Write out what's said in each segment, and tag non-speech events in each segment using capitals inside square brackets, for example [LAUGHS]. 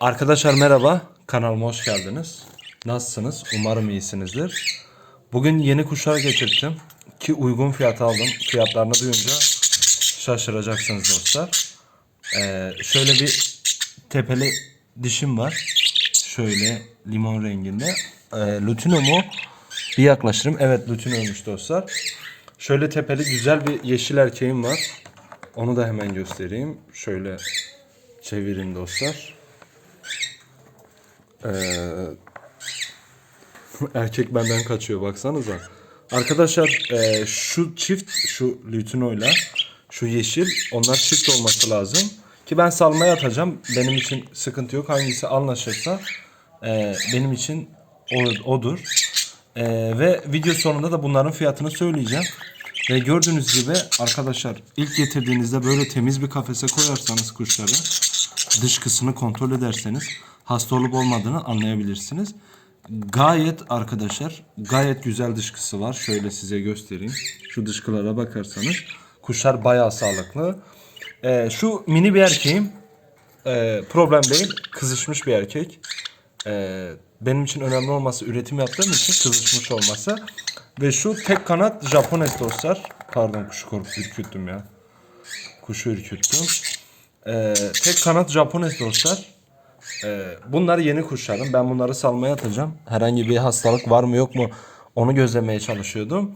Arkadaşlar merhaba, kanalıma hoş geldiniz. Nasılsınız? Umarım iyisinizdir. Bugün yeni kuşlar getirdim ki uygun fiyata aldım. Fiyatlarını duyunca şaşıracaksınız dostlar. Ee, şöyle bir tepeli dişim var. Şöyle limon renginde. Ee, Lutino mu? Bir yaklaştırayım. Evet Lutino'ymuş dostlar. Şöyle tepeli güzel bir yeşil erkeğim var. Onu da hemen göstereyim. Şöyle çevireyim dostlar. Ee, [LAUGHS] erkek benden kaçıyor baksanıza. Arkadaşlar e, şu çift şu Lutino'yla şu yeşil onlar çift olması lazım. Ki ben salmaya atacağım. Benim için sıkıntı yok. Hangisi anlaşırsa e, benim için odur. E, ve video sonunda da bunların fiyatını söyleyeceğim. Ve gördüğünüz gibi arkadaşlar ilk getirdiğinizde böyle temiz bir kafese koyarsanız kuşları dışkısını kontrol ederseniz hasta olup olmadığını anlayabilirsiniz. Gayet arkadaşlar gayet güzel dışkısı var. Şöyle size göstereyim. Şu dışkılara bakarsanız kuşlar bayağı sağlıklı. Ee, şu mini bir erkeğim. Ee, problem değil. Kızışmış bir erkek. Ee, benim için önemli olması üretim yaptığım için kızışmış olması. Ve şu tek kanat Japones dostlar. Pardon kuşu korkup ürküttüm ya. Kuşu ürküttüm. Ee, tek kanat Japones dostlar. Ee, bunlar yeni kuşlarım. Ben bunları salmaya atacağım. Herhangi bir hastalık var mı yok mu onu gözlemeye çalışıyordum.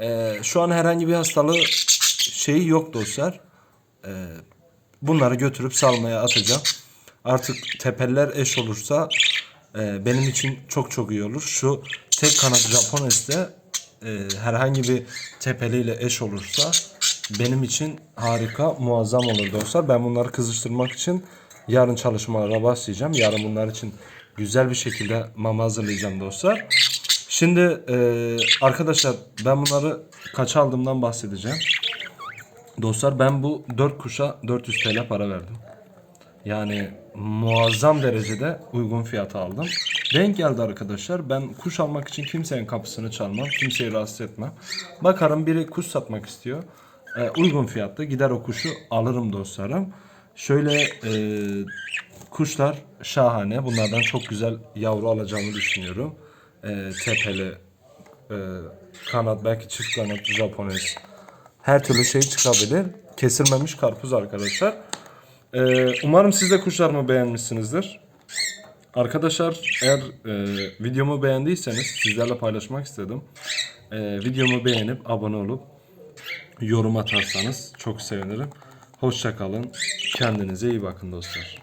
Ee, şu an herhangi bir hastalığı şeyi yok dostlar. Ee, bunları götürüp salmaya atacağım. Artık tepeller eş olursa e, benim için çok çok iyi olur. Şu tek kanat Japones'te e, herhangi bir tepeliyle eş olursa benim için harika, muazzam olur dostlar. Ben bunları kızıştırmak için yarın çalışmalara başlayacağım. Yarın bunlar için güzel bir şekilde mama hazırlayacağım dostlar. Şimdi e, arkadaşlar ben bunları kaç aldığımdan bahsedeceğim. Dostlar ben bu 4 kuşa 400 TL para verdim. Yani muazzam derecede uygun fiyata aldım. Denk geldi arkadaşlar. Ben kuş almak için kimsenin kapısını çalmam. Kimseyi rahatsız etmem. Bakarım biri kuş satmak istiyor. Ee, uygun fiyatta gider o kuşu alırım dostlarım. Şöyle e, kuşlar şahane. Bunlardan çok güzel yavru alacağımı düşünüyorum. E, tepeli, e, kanat belki çift kanat Japones. Her türlü şey çıkabilir. Kesilmemiş karpuz arkadaşlar. Ee, umarım siz de kuşlarımı beğenmişsinizdir. Arkadaşlar eğer e, videomu beğendiyseniz sizlerle paylaşmak istedim. E, videomu beğenip abone olup yorum atarsanız çok sevinirim. Hoşça kalın. Kendinize iyi bakın dostlar.